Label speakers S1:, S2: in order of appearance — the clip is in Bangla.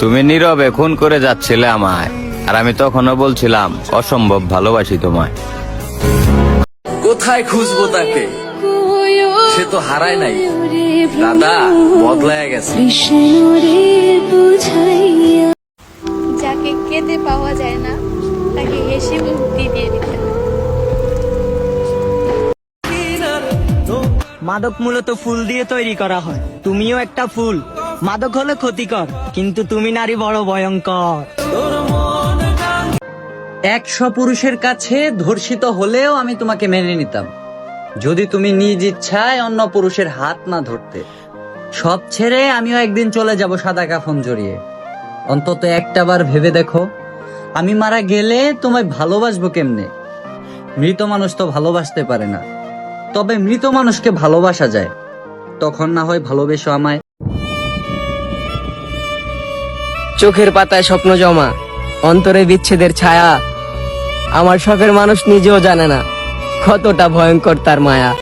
S1: তুমি নীরবে খুন করে যাচ্ছিলে আমায় আর আমি তখনও বলছিলাম অসম্ভব ভালোবাসি তোমায়।
S2: কোথায় খুঁজবো তাকে? সে তো হারায় নাই। দাদা বদলায় গেছে।
S3: যাকে কেঁদে পাওয়া যায় না তাকে হেসে মুক্তি দিয়ে দিতে
S4: মাদক মূলত ফুল দিয়ে তৈরি করা হয়। তুমিও একটা ফুল। মাদক হলে ক্ষতিকর, কিন্তু তুমি নারী বড় ভয়ঙ্কর।
S5: একশো পুরুষের কাছে ধর্ষিত হলেও আমি তোমাকে মেনে নিতাম। যদি তুমি নিজ ইচ্ছায় অন্য পুরুষের হাত না ধরতে। সব ছেড়ে আমিও একদিন চলে যাব সাদা কাফন জড়িয়ে। অন্তত একটা বার ভেবে দেখো, আমি মারা গেলে তোমায় ভালোবাসবো কেমনে? মৃত মানুষ তো ভালোবাসতে পারে না। তবে মৃত মানুষকে ভালোবাসা যায়। তখন না হয় ভালোবেসো আমায়।
S4: চোখের পাতায় স্বপ্ন জমা, অন্তরে বিচ্ছেদের ছায়া। আমার শখের মানুষ নিজেও জানে না কতটা ভয়ঙ্কর তার মায়া।